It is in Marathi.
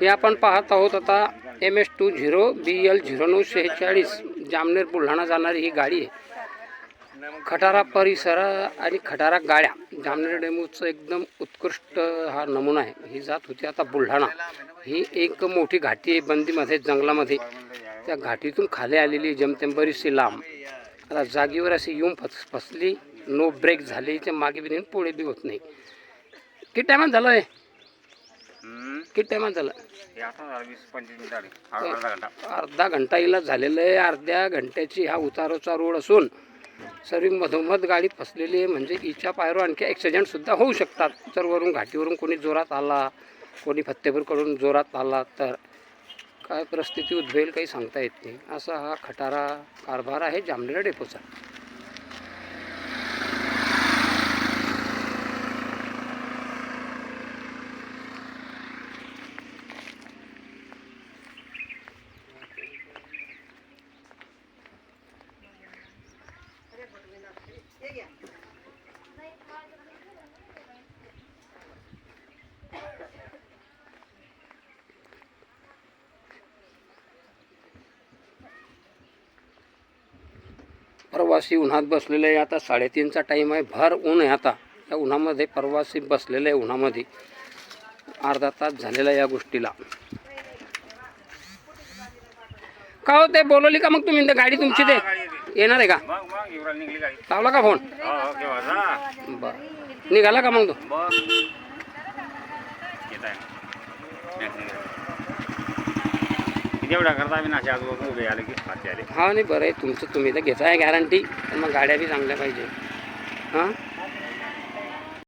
हे आपण पाहत आहोत आता M S two zero B L zero नऊ शेहेचाळीस जामनेर बुलढाणा जाणारी ही गाडी आहे. खटारा परिसर आणि खटारा गाड्या जामनेर डेमूचं एकदम उत्कृष्ट हा नमुना आहे. ही जात होती आता बुलढाणा. ही एक मोठी घाटी आहे बंदीमध्ये जंगलामध्ये. त्या घाटीतून खाली आलेली जमतेम बरीचशी लांब. आता जागेवर अशी येऊन फस फसली नो ब्रेक झाली. ते मागे बी नाही पुढे बी होत नाही. किती टायमात झालं आहे किती टायमात झालं? हे आता झालं वीस पंचवीस मिनिटं आली अर्धा अर्धा घंटा. अर्धा घंटा हिला झालेलं आहे. अर्ध्या घंट्याची हा उताराचा रोड असून सर्व मधोमध गाडी फसलेली आहे. म्हणजे हिच्या पायावर आणखी ॲक्सिडेंटसुद्धा होऊ शकतात. जर वरून घाटीवरून कोणी जोरात आला कोणी फत्तेपूरकडून जोरात आला तर काय परिस्थिती उद्भवेल काही सांगता येत नाही. असा हा खटारा कारभार आहे जामनेर डेपोचा. प्रवासी उन्हात बसलेले आहे. आता साडेतीनचा टाईम आहे. भर ऊन आहे आता. या उन्हामध्ये प्रवासी बसलेले आहे उन्हामध्ये. अर्धा तास झालेला या गोष्टीला. का होते बोलवली का मग तुम्ही? गाडी तुमची ते येणार आहे का? मग मग युवराज निघली गाडी. लावला का फोन? हो हो केव्हा जा बरं. निघाला का मग तो? मग. येत आहे. किती एवढा करता आम्ही नाशा आजूबाजू उभे आले की आले. हा नाही बरं आहे. तुमचं तुम्ही तर घेताय गॅरंटी पण मग गाड्या बी चांगल्या पाहिजे. हां?